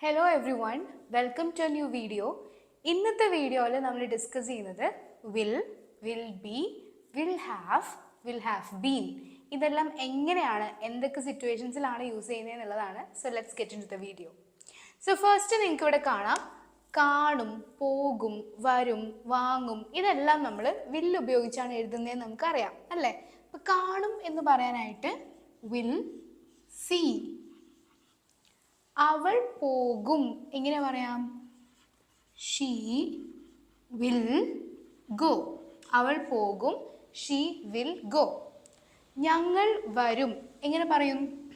Hello everyone welcome to new video ഇന്നത്തെ വീഡിയോയിൽ നമ്മൾ ഡിസ്കസ് ചെയ്യുന്നത് will will be will have will have been ഇതെല്ലാം എങ്ങനെയാണ് എന്തൊക്കെ സിറ്റുവേഷൻസിലാണ് യൂസ് ചെയ്യുന്നത് എന്നുള്ളതാണ്. So let's get into the video so first നിങ്ങൾക്ക് ഇവിടെ കാണാം. കാണും പോകും വരും വാങ്ങും. ഇതെല്ലാം നമ്മൾ വിൽ ഉപയോഗിച്ചാണ് എഴുതുന്നതെന്ന് നമുക്കറിയാം അല്ലേ? അപ്പം കാണും എന്ന് പറയാനായിട്ട് വിൽ സീ അവൾ പോകും. എങ്ങനെ പറയാം? ഷീ വിൽ ഗോ അവൾ പോകും. ഷീ വിൽ ഗോ ഞങ്ങൾ വരും. എങ്ങനെ പറയും?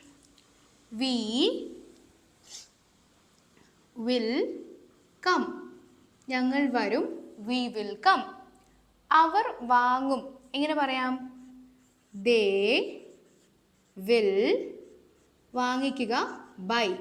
വി വിൽ കം ഞങ്ങൾ വരും. വി വിൽ കം അവർ വാങ്ങും. എങ്ങനെ പറയാം? ദേ വിൽ വാങ്ങിക്കുക. ബൈ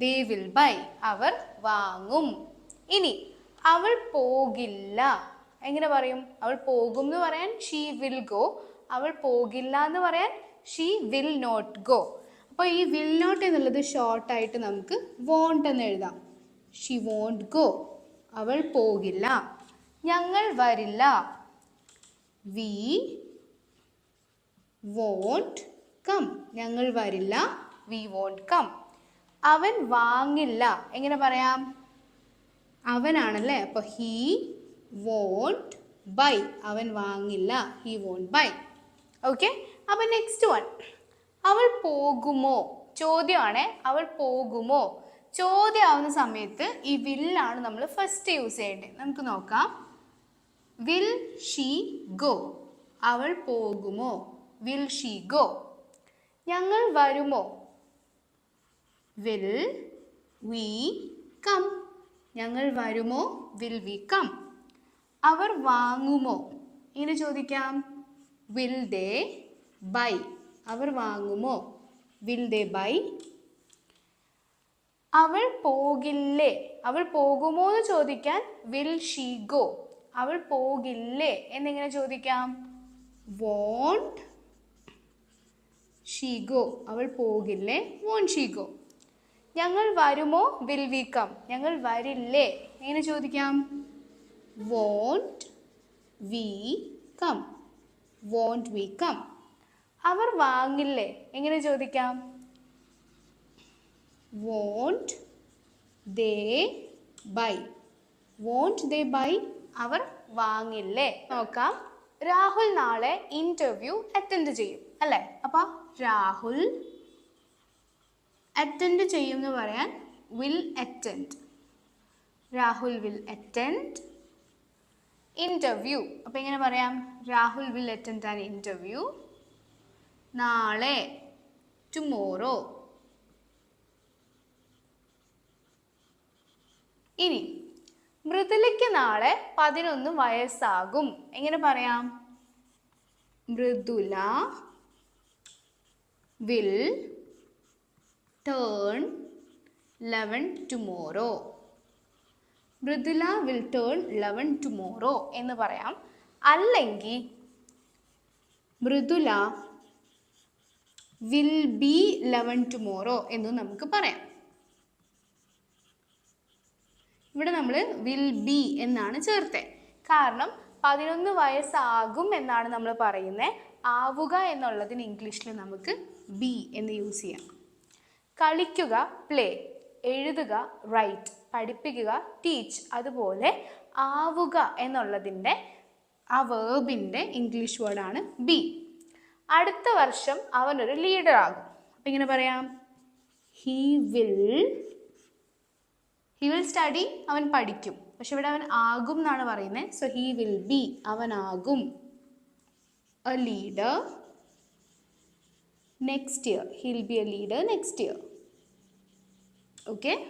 ദേ വിൽ ബൈ അവർ വാങ്ങും. ഇനി അവൾ പോകില്ല. എങ്ങനെ പറയും? അവൾ പോകും എന്ന് പറയാൻ ഷീ വിൽ ഗോ അവൾ പോകില്ല എന്ന് പറയാൻ ഷീ വിൽ നോട്ട് ഗോ അപ്പോൾ ഈ വിൽ നോട്ട് എന്നുള്ളത് ഷോർട്ടായിട്ട് നമുക്ക് വോണ്ട് എന്ന് എഴുതാം. ഷി വോണ്ട് ഗോ അവൾ പോകില്ല. ഞങ്ങൾ വരില്ല. വി വോണ്ട് കം ഞങ്ങൾ വരില്ല. വി വോണ്ട് കം അവൻ വാങ്ങില്ല. എങ്ങനെ പറയാം? അവനാണല്ലേ? അപ്പോൾ ഹീ വോണ്ട് ബൈ അവൻ വാങ്ങില്ല. ഹീ വോണ്ട് ബൈ ഓക്കെ അപ്പം നെക്സ്റ്റ് വൺ അവൾ പോകുമോ? ചോദ്യമാണേ. അവൾ പോകുമോ? ചോദ്യമാവുന്ന സമയത്ത് ഈ വില്ലാണ് നമ്മൾ ഫസ്റ്റ് യൂസ് ചെയ്യേണ്ടത് നമുക്ക് നോക്കാം. വിൽ ഷീ ഗോ അവൾ പോകുമോ? വിൽ ഷീ ഗോ ഞങ്ങൾ വരുമോ? വിൽ വി കം ഞങ്ങൾ വരുമോ? വിൽ വി കം അവർ വാങ്ങുമോ? ഇങ്ങനെ ചോദിക്കാം? വിൽ ദേ ബൈ അവർ വാങ്ങുമോ? വിൽ ദേ ബൈ അവൾ പോകില്ലേ? അവൾ പോകുമോ എന്ന് ചോദിക്കാൻ വിൽ ഷീ ഗോ അവൾ പോകില്ലേ? എന്നിങ്ങനെ ചോദിക്കാം? വോണ്ട് ഷീ ഗോ അവൾ പോകില്ലേ? വോൺ ഷീ ഗോ ഞങ്ങൾ വരുമോ? വിൽ വി കം ഞങ്ങൾ വരില്ലേ? എങ്ങനെ ചോദിക്കാം? Won't we come won't we come അവർ വാങ്ങില്ലേ? എങ്ങനെ ചോദിക്കാം? Won't they buy won't they buy അവർ വാങ്ങില്ലേ? നോക്കാം. രാഹുൽ നാളെ ഇന്റർവ്യൂ അറ്റൻഡ് ചെയ്യും അല്ലേ? അപ്പോൾ രാഹുൽ അറ്റൻഡ് ചെയ്യും എന്ന് പറയാൻ will attend Rahul will attend interview അപ്പോൾ എങ്ങനെ പറയാം? Rahul will attend an interview നാളെ ടുമോറോ ഇനി മൃദുലയ്ക്ക് നാളെ പതിനൊന്ന് വയസ്സാകും. എങ്ങനെ പറയാം? Mridula will turn eleven tomorrow Mridula will turn eleven tomorrow എന്ന് പറയാം. അല്ലെങ്കിൽ Mridula will be eleven tomorrow എന്ന് നമുക്ക് പറയാം. ഇവിടെ നമ്മൾ വിൽ ബി എന്നാണ് ചേർത്തത് കാരണം പതിനൊന്ന് വയസ്സാകും എന്നാണ് നമ്മൾ പറയുന്നത് ആവുക എന്നുള്ളതിന് ഇംഗ്ലീഷിൽ നമുക്ക് ബി എന്ന് യൂസ് ചെയ്യാം. കളിക്കുക പ്ലേ എഴുതുക റൈറ്റ് പഠിപ്പിക്കുക ടീച്ച് അതുപോലെ ആവുക എന്നുള്ളതിന്റെ ആ വേർബിന്റെ ഇംഗ്ലീഷ് വേർഡാണ് ബി അടുത്ത വർഷം അവനൊരു ലീഡർ ആകും. അപ്പം ഇങ്ങനെ പറയാം. He will he will study അവൻ പഠിക്കും. പക്ഷെ ഇവിടെ അവൻ ആകും എന്നാണ് പറയുന്നത് so he will be അവനാകും. A leader next year he'll be a leader next year okay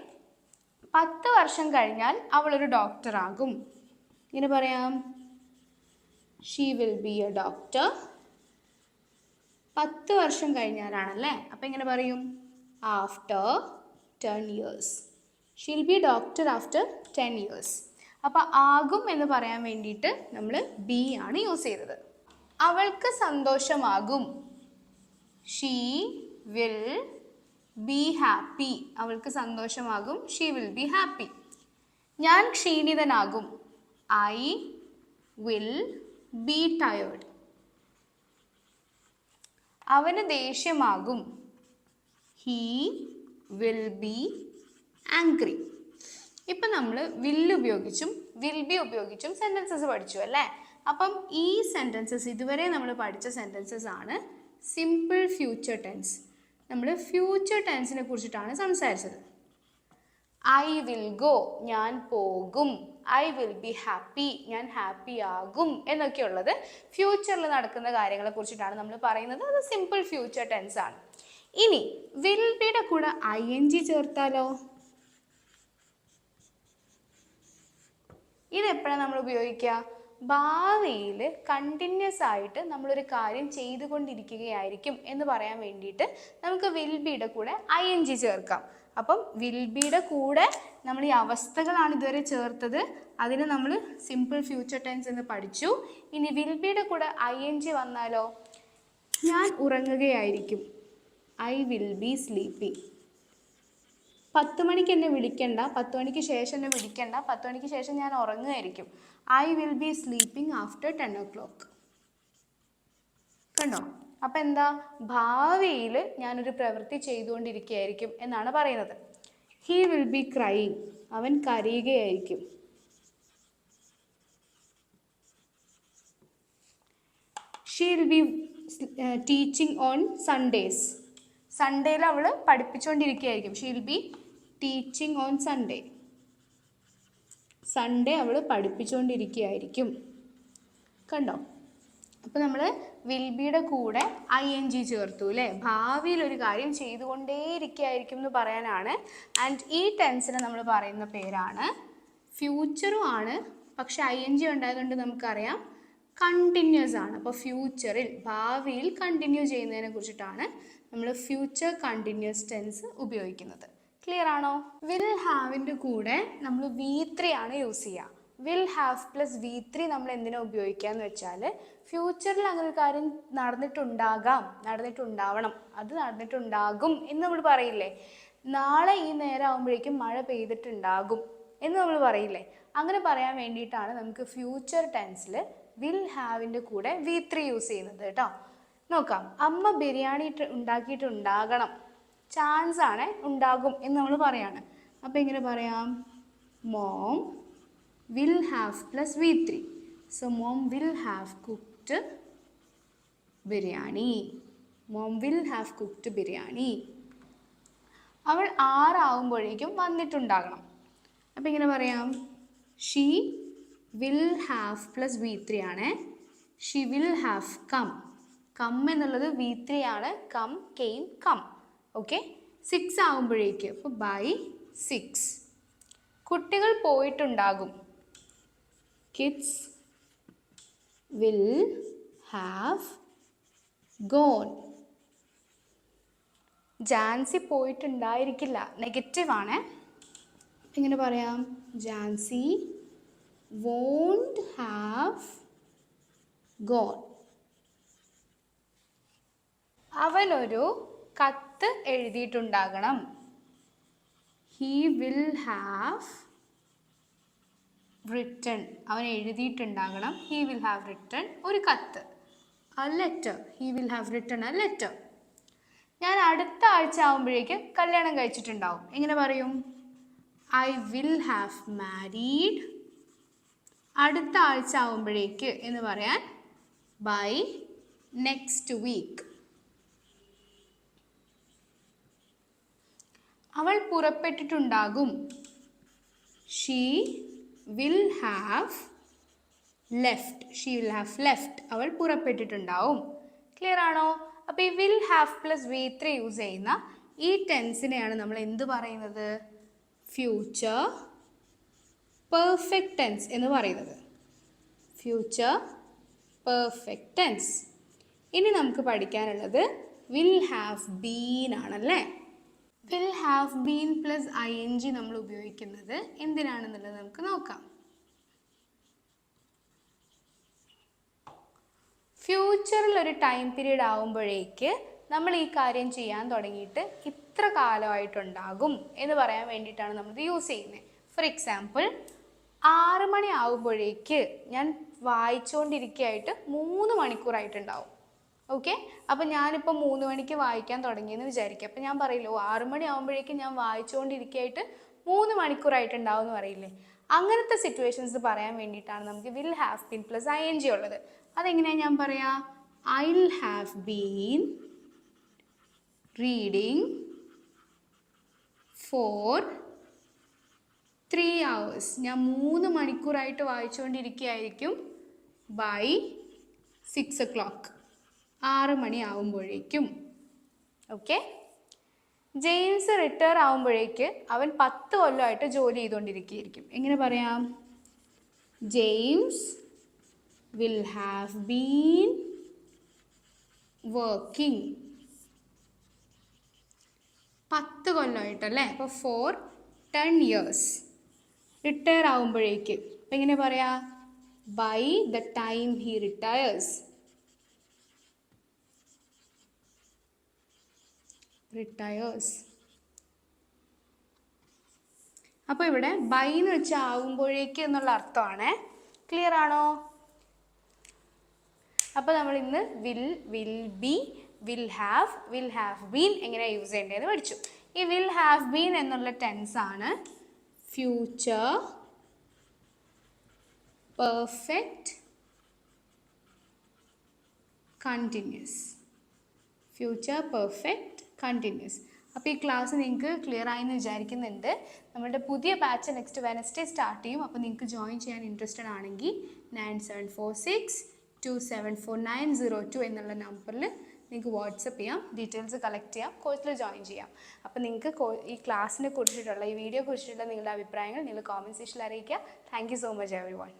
പത്ത് വർഷം കഴിഞ്ഞാൽ അവളൊരു ഡോക്ടർ ആകും. ഇങ്ങനെ പറയാം. She will be a doctor പത്ത് വർഷം കഴിഞ്ഞാലാണല്ലേ? അപ്പം എങ്ങനെ പറയും? After ten years she'll be doctor after ten years അപ്പോൾ ആകും എന്ന് പറയാൻ വേണ്ടിയിട്ട് നമ്മൾ ബി ആണ് യൂസ് ചെയ്തത്. അവൾക്ക് സന്തോഷമാകും. ഷീ വിൽ ബി ഹാപ്പി അവൾക്ക് സന്തോഷമാകും. ഷീ വിൽ ബി ഹാപ്പി ഞാൻ ക്ഷീണിതനാകും. ഐ വിൽ ബി ടയേർഡ് അവന് ദേഷ്യമാകും. ഹീ വിൽ ബി ആംഗ്രി ഇപ്പം നമ്മൾ വില്ല് ഉപയോഗിച്ചും വിൽ ബി ഉപയോഗിച്ചും സെന്റൻസസ് പഠിച്ചു അല്ലേ? അപ്പം ഈ സെന്റൻസസ് ഇതുവരെ നമ്മൾ പഠിച്ച സെന്റൻസസ് ആണ് സിമ്പിൾ ഫ്യൂച്ചർ ടെൻസ് നമ്മൾ ഫ്യൂച്ചർ ടെൻസിനെ കുറിച്ചിട്ടാണ് സംസാരിച്ചത്. ഐ വിൽ ഗോ ഞാൻ പോകും. ഐ വിൽ ബി ഹാപ്പി ഞാൻ ഹാപ്പി ആകും എന്നൊക്കെയുള്ളത് ഫ്യൂച്ചറിൽ നടക്കുന്ന കാര്യങ്ങളെ കുറിച്ചിട്ടാണ് നമ്മൾ പറയുന്നത്. അത് സിമ്പിൾ ഫ്യൂച്ചർ ടെൻസ് ആണ്. ഇനി വിൽ ബിയുടെ കൂടെ ഐ എൻ ജി ചേർത്താലോ ഇതെപ്പോഴാണ് നമ്മൾ ഉപയോഗിക്കുക? ഭാവിയിൽ കണ്ടിന്യൂസ് ആയിട്ട് നമ്മളൊരു കാര്യം ചെയ്തുകൊണ്ടിരിക്കുകയായിരിക്കും എന്ന് പറയാൻ വേണ്ടിയിട്ട് നമുക്ക് വിൽ ബിയുടെ കൂടെ ഐ എൻ ജി ചേർക്കാം. അപ്പം വിൽ ബിയുടെ കൂടെ നമ്മൾ ഈ അവസ്ഥകളാണ് ഇതുവരെ ചേർത്തത്. അതിന് നമ്മൾ സിമ്പിൾ ഫ്യൂച്ചർ ടെൻസ് എന്ന് പഠിച്ചു. ഇനി വിൽ ബിയുടെ കൂടെ ഐ എൻ ജി വന്നാലോ? ഞാൻ ഉറങ്ങുകയായിരിക്കും. ഐ വിൽ ബി സ്ലീപ്പി പത്ത് മണിക്ക് എന്നെ വിളിക്കണ്ട. പത്ത് മണിക്ക് ശേഷം എന്നെ വിളിക്കണ്ട. പത്ത് മണിക്ക് ശേഷം ഞാൻ ഉറങ്ങുമായിരിക്കും I will be sleeping after ten o'clock കണ്ടോ? അപ്പം എന്താ? ഭാവിയിൽ ഞാനൊരു പ്രവൃത്തി ചെയ്തുകൊണ്ടിരിക്കുകയായിരിക്കും എന്നാണ് പറയുന്നത്. ഹീ വിൽ ബി ക്രൈയിങ് അവൻ കരയുകയായിരിക്കും. She will be teaching on Sundays സൺഡേയിൽ അവൾ പഠിപ്പിച്ചുകൊണ്ടിരിക്കുകയായിരിക്കും she will be teaching on Sunday Sunday അവൾ പഠിപ്പിച്ചുകൊണ്ടിരിക്കുകയായിരിക്കും കണ്ടോ? അപ്പോൾ നമ്മൾ വിൽബിയുടെ കൂടെ ഐ എൻ ജി ചേർത്തു അല്ലേ ഭാവിയിൽ ഒരു കാര്യം ചെയ്തുകൊണ്ടേയിരിക്കുകയായിരിക്കും എന്ന് പറയാനാണ്. ആൻഡ് ഈ ടെൻസിന് നമ്മൾ പറയുന്ന പേരാണ്. ഫ്യൂച്ചറും ആണ്. പക്ഷെ ഐ എൻ ജി ഉണ്ടായതുകൊണ്ട് നമുക്കറിയാം കണ്ടിന്യൂസ് ആണ്. അപ്പോൾ ഫ്യൂച്ചറിൽ ഭാവിയിൽ കണ്ടിന്യൂ ചെയ്യുന്നതിനെ കുറിച്ചിട്ടാണ് നമ്മൾ ഫ്യൂച്ചർ കണ്ടിന്യൂസ് ടെൻസ് ഉപയോഗിക്കുന്നത്. ക്ലിയർ ആണോ? വിൽ ഹാവിന്റെ കൂടെ നമ്മൾ വി ത്രീ ആണ് യൂസ് ചെയ്യുക will have plus V three നമ്മൾ എന്തിനാ ഉപയോഗിക്കുക എന്ന് വെച്ചാൽ ഫ്യൂച്ചറിൽ അങ്ങനെ ഒരു കാര്യം നടന്നിട്ടുണ്ടാകാം നടന്നിട്ടുണ്ടാവണം. അത് നടന്നിട്ടുണ്ടാകും എന്ന് നമ്മൾ പറയില്ലേ? നാളെ ഈ നേരം ആകുമ്പോഴേക്കും മഴ പെയ്തിട്ടുണ്ടാകും എന്ന് നമ്മൾ പറയില്ലേ? അങ്ങനെ പറയാൻ വേണ്ടിയിട്ടാണ് നമുക്ക് ഫ്യൂച്ചർ ടെൻസിൽ വിൽ ഹാവിന്റെ കൂടെ വി ത്രീ യൂസ് ചെയ്യുന്നത് കേട്ടോ. നോക്കാം. അമ്മ ബിരിയാണി ഉണ്ടാക്കിയിട്ടുണ്ടാകണം. ചാൻസ് ആണ് ഉണ്ടാകും എന്ന് നമ്മൾ പറയാണ്. അപ്പോൾ എങ്ങനെ പറയാം? Mom will have plus V three so mom will have cooked biryani mom will have cooked biryani അവൾ ആറാവുമ്പോഴേക്കും വന്നിട്ടുണ്ടാകണം. അപ്പം ഇങ്ങനെ പറയാം? She will have plus V three ആണ്. She will have come come എന്നുള്ളത് വി ത്രീ ആണ്. Come came come okay six ആകുമ്പോഴേക്ക് അപ്പോൾ ബൈ സിക്സ് കുട്ടികൾ പോയിട്ടുണ്ടാകും. Kids will have gone Jancy പോയിട്ടുണ്ടായിരിക്കില്ല. നെഗറ്റീവാണ് എങ്ങനെ പറയാം? ജാൻസി വോണ്ട് ഹാവ് ഗോൺ അവനൊരു കത്ത് എഴുതിയിട്ടുണ്ടാകണം. ഹീ വിൽ ഹാവ് റിട്ടൺ അവൻ എഴുതിയിട്ടുണ്ടാകണം. ഹീ വിൽ ഹാവ് റിട്ടൺ ഒരു കത്ത്. A letter he will have written a letter ഞാൻ അടുത്ത ആഴ്ച ആകുമ്പോഴേക്ക് കല്യാണം കഴിച്ചിട്ടുണ്ടാവും. എങ്ങനെ പറയും? ഐ വിൽ ഹാവ് മാരീഡ് അടുത്ത ആഴ്ച ആകുമ്പോഴേക്ക് എന്ന് പറയാൻ ബൈ നെക്സ്റ്റ് വീക്ക് അവൾ പുറപ്പെട്ടിട്ടുണ്ടാകും. She will have left she will have left അവൾ പുറപ്പെട്ടിട്ടുണ്ടാവും. ക്ലിയർ ആണോ? അപ്പോൾ ഈ will have plus V three use ചെയ്യുന്ന ഈ ടെൻസിനെയാണ് നമ്മൾ എന്ത് പറയുന്നത്? ഫ്യൂച്ചർ പെർഫെക്റ്റ് ടെൻസ് എന്ന് പറയുന്നത്. ഫ്യൂച്ചർ പെർഫെക്റ്റ് ടെൻസ് ഇനി നമുക്ക് പഠിക്കാനുള്ളത് വിൽ ഹാവ് ബീൻ ആണല്ലേ? Will have been plus I N G നമ്മൾ ഉപയോഗിക്കുന്നത് എന്തിനാണെന്നുള്ളത് നമുക്ക് നോക്കാം. ഫ്യൂച്ചറിൽ ഒരു ടൈം പീരീഡ് ആവുമ്പോഴേക്ക് നമ്മൾ ഈ കാര്യം ചെയ്യാൻ തുടങ്ങിയിട്ട് ഇത്ര കാലമായിട്ടുണ്ടാകും എന്ന് പറയാൻ വേണ്ടിയിട്ടാണ് നമ്മൾ യൂസ് ചെയ്യുന്നത്. ഫോർ എക്സാമ്പിൾ ആറ് മണി ആകുമ്പോഴേക്ക് ഞാൻ വായിച്ചുകൊണ്ടിരിക്കുകയായിട്ട് മൂന്ന് മണിക്കൂറായിട്ടുണ്ടാവും. ഓക്കെ അപ്പം ഞാനിപ്പോൾ മൂന്ന് മണിക്ക് വായിക്കാൻ തുടങ്ങിയെന്ന് വിചാരിക്കുക അപ്പം ഞാൻ പറയില്ലോ ആറു മണി ആകുമ്പോഴേക്കും ഞാൻ വായിച്ചുകൊണ്ടിരിക്കുകയായിട്ട് മൂന്ന് മണിക്കൂറായിട്ടുണ്ടാവും എന്ന് പറയില്ലേ? അങ്ങനത്തെ സിറ്റുവേഷൻസ് പറയാൻ വേണ്ടിയിട്ടാണ് നമുക്ക് will have been plus I N G ഉള്ളത്. അതെങ്ങനെയാണ് ഞാൻ പറയാ? I have been reading for three hours ഞാൻ മൂന്ന് മണിക്കൂറായിട്ട് വായിച്ചുകൊണ്ടിരിക്കുകയായിരിക്കും ബൈ സിക്സ് ഒ ക്ലോക്ക് ആറ് മണി ആവുമ്പോഴേക്കും. ഓക്കെ ജെയിംസ് റിട്ടയർ ആവുമ്പോഴേക്ക് അവൻ പത്ത് കൊല്ലമായിട്ട് ജോലി ചെയ്തുകൊണ്ടിരിക്കുകയായിരിക്കും എങ്ങനെ പറയാം? James will have been working പത്ത് കൊല്ലമായിട്ടല്ലേ അപ്പോൾ ഫോർ ടെൻ ഇയേഴ്സ്. റിട്ടയർ ആവുമ്പോഴേക്ക്. അപ്പം എങ്ങനെ പറയാ? By the time he retires. Retires അപ്പോൾ ഇവിടെ ബൈ എന്ന് വെച്ചാൽ ആകുമ്പോഴേക്ക് എന്നുള്ള അർത്ഥമാണ്. ക്ലിയർ ആണോ? അപ്പോൾ നമ്മൾ ഇന്ന് will will be will have will have been എങ്ങനെയാണ് യൂസ് ചെയ്യേണ്ടതെന്ന് പഠിച്ചു. ഈ വിൽ ഹാവ് ബീൻ എന്നുള്ള ടെൻസ് ആണ് future perfect continuous future perfect continuous അപ്പോൾ ഈ ക്ലാസ് നിങ്ങൾക്ക് ക്ലിയർ ആയെന്ന് വിചാരിക്കുന്നുണ്ട്. നമ്മുടെ പുതിയ ബാച്ച് നെക്സ്റ്റ് വെനസ്ഡേ സ്റ്റാർട്ട് ചെയ്യും. അപ്പോൾ നിങ്ങൾക്ക് ജോയിൻ ചെയ്യാൻ ഇൻട്രസ്റ്റഡ് ആണെങ്കിൽ nine seven four six two seven four nine zero two എന്നുള്ള നമ്പറിൽ നിങ്ങൾക്ക് വാട്സപ്പ് ചെയ്യാം. ഡീറ്റെയിൽസ് കളക്ട് ചെയ്യാം. കോഴ്സിൽ ജോയിൻ ചെയ്യാം. അപ്പോൾ നിങ്ങൾക്ക് ഈ ക്ലാസ്സിനെ കുറിച്ചിട്ടുള്ള ഈ വീഡിയോ കുറിച്ചിട്ടുള്ള നിങ്ങളുടെ അഭിപ്രായങ്ങൾ നിങ്ങൾ കോമന്റ് സെക്ഷനിൽ അറിയിക്കുക. Thank so much everyone